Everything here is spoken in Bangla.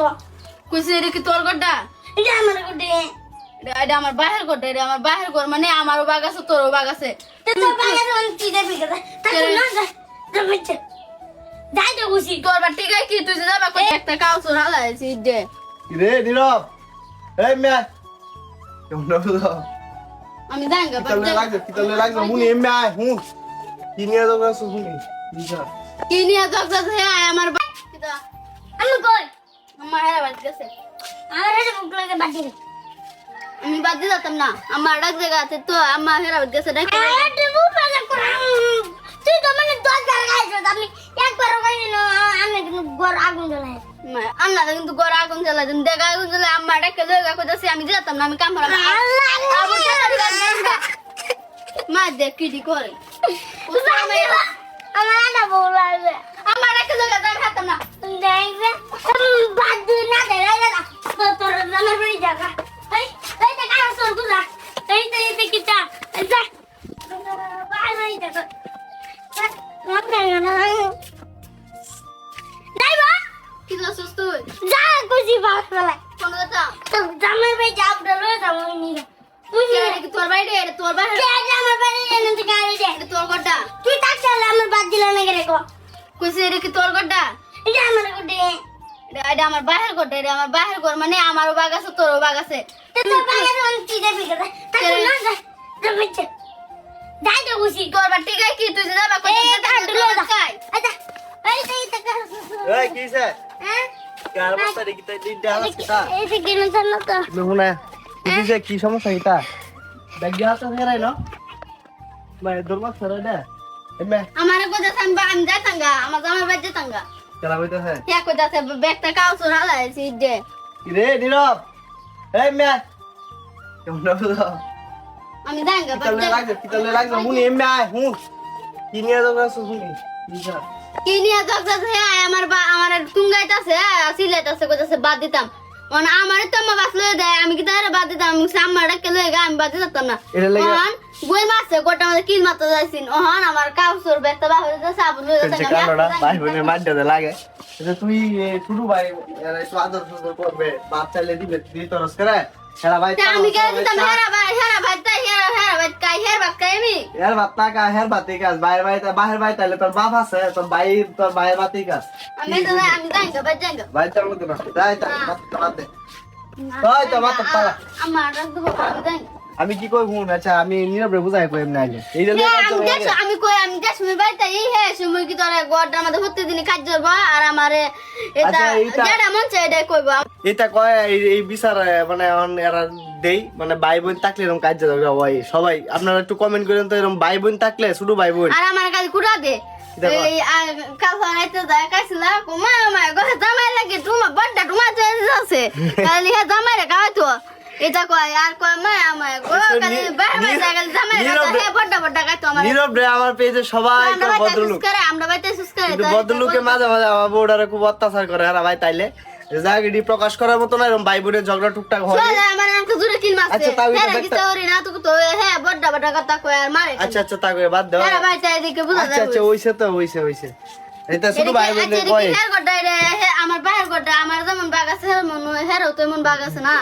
কো কইছে এটা কি তোর গড্ডা? এটা আমার কোটে এটা এটা আমার বাহির গড্ডা এটা আমার বাহির ঘর মানে আমারও বাগ আছে তোরও বাগ আছে। তো তো বাগা তো কি দেবি কথা তাকে না যা জমিছে যাই তো খুশি তোর বা টিকাই কি? তুই যে যাবা কই একটা কাউসুর হালাইছি দে। রে নীরব? এই মিয়া। কেমন আছো? আমি জাঙ্গা কি তালে লাগছে কি তালে লাগছে। হুনি এমনি আয় হুন কি নিয়ে যাব আছো হুনি? কি নিয়ে জগ জগ হে আয় আমার আমি কই? আমার হেরা বাজ গেছে আমার হাতে মুখ লাগে বাটি দে আমি বাদ দিয়ে যেতাম না আমার ডাক জায়গা আছে তো আমার হেরা বাজ গেছে ডাক আরে দেবু বাগা করে তুই তো মানে দশ বার গাইছ আমি একবার গাইনি না আমি কিন্তু গর আগুন জ্বলাই আন্না কিন্তু গড় আগুন জ্বালা দিন দেখা আগুন জ্বালা আমার ডাকে লইগা কইতাছি আমি যেতাম না আমি কাম করাম আল্লাহ আবু মা দেখ কি দি করে আমার আটা বউ লাগবে আমার ডাকে লইগা যাই হাতাম না দেখবে বাদ দুই না দে রে না তোর জানার বাড়ি জায়গা এই এই দেখা সরগুলা। এই তো এই তা এই যা বাই বাই দেখো কি যা কি কি তোর বাইরে তোর বাইরে কে তোর গড্ডা? তুই তাক আমার বাদ দিল না রে কো। কইছে এটা কি তোর গড্ডা? এটা আমার কোটে এটা আমার বাহির গড্ডা এটা আমার বাহির ঘর মানে আমারও বাগ আছে তোরও বাগ আছে। তো তো বাগা তো কি দেবি কথা তাকে না যা জমিছে যাই তো খুশি তোর বা টিকাই কি তুই যাবা কই এই কাটলো দা আচ্ছা এই তো এই তো এই হ্যাঁ? কার বস্তা রে কি এই তো। সমস্যা এটা ব্যাগ তো হেরাই না আমারে আমি জামাই বাড়ি গা কইতাছে কে কইতাছে ব্যাগটা কাউসুর হালাইছি দে। রে নীরব? এই মিয়া। কেমন আছো? আমি জাঙ্গা কি তালে লাগছে কি লাগছে। হুনি এমনি আয় হুন কি নিয়ে যাব আছো কি নিয়ে জগ জগ আমার বা আমার টুঙ্গাইতাছে সিলেট কইতাছে বাদ দিতাম। মানে আমার তো আমার বাস লয়ে দেয় আমি কি তারে বাদ দিতাম? আমার ডাকে লয়ে আমি বাদ দিতাম না। এটা লেগে- গই মারছে গোটা মধ্যে কিল মারতে যাইছিন। ওহন আমার কাউসুর ব্যাগটা বাহির হইছে সাবুন লয়ে যাচ্ছে কান্ডটা ভাই বোনের মাঝে লাগে। এটা তুই ছোটু ভাই এরা একটু আদর সুন্দর করবে বাপ চাইলে দিবে তুই তরস করে হেরা ভাই আমি কে দিতাম? হেরা ভাই হেরা ভাই তাই হেরা হেরা ভাই আমি? না কা হের ভাত কাজ। বাইরে ভাই বাহির ভাই তাইলে তোর বাপ আছে তোর ভাই তোর ভাইয়ের ভাতই কাজ। আমি তো আমি জাঙ্গা জাঙ্গা না। তাই দে। তো পালা। আমার দেবো আমি জাঙ্গা আমি কি কই হুন আচ্ছা আমি নীরবে বুঝাই কই এমনি আগে। এই যে আমি কই আমি কাশ্মীর বাড়িতে এই হে সময় কি তোরা গড়টার মধ্যে প্রত্যেক দিন কাজ করব আর আমারে এটা আচ্ছা, এইটা- যেটা মন চাই এটা কইব এটা কয় এই এই বিচার মানে এখন এরা দেই মানে ভাই বোন থাকলে এরকম কাজ যাবে সবাই সবাই আপনারা একটু কমেন্ট করেন তো এরকম ভাই বোন থাকলে শুধু ভাই বোন আর আমার কুড়া দে। এটা কয় আর কয় মা আমার গো কালি বাইরে জামাই আমার। নীরব রে আমার পেজে সবাই আমরা তো বাইতে ভদ্রলোক। সুস্কারে আমরা বাইতে সুস্কারে কিন্তু ভদ্রলোকে মাঝে মাঝে আমার বউডারে খুব অত্যাচার করে এরা ভাই তাইলে? জাগিডি প্রকাশ করার মতো না এরকম ভাই বোনের ঝগড়া টুকটাক হয়। আমার আমাকে জুরে কিল মারছে। আচ্ছা, তাও এটা হ্যাঁ দেখতে- কিছু না তো তো হ্যাঁ বড়টা বড়টা কথা কয় আর মারে আচ্ছা আচ্ছা তা করে বাদ দাও বাইতে এদিকে বুঝা আচ্ছা আচ্ছা ওইসে তো ওইসে ওইসে। এটা শুধু ভাই বোনের কয় রে আমার বাহের গড্ডা আমার যেমন বাগ আছে হের মন হেরও তো এমন বাগ আছে না।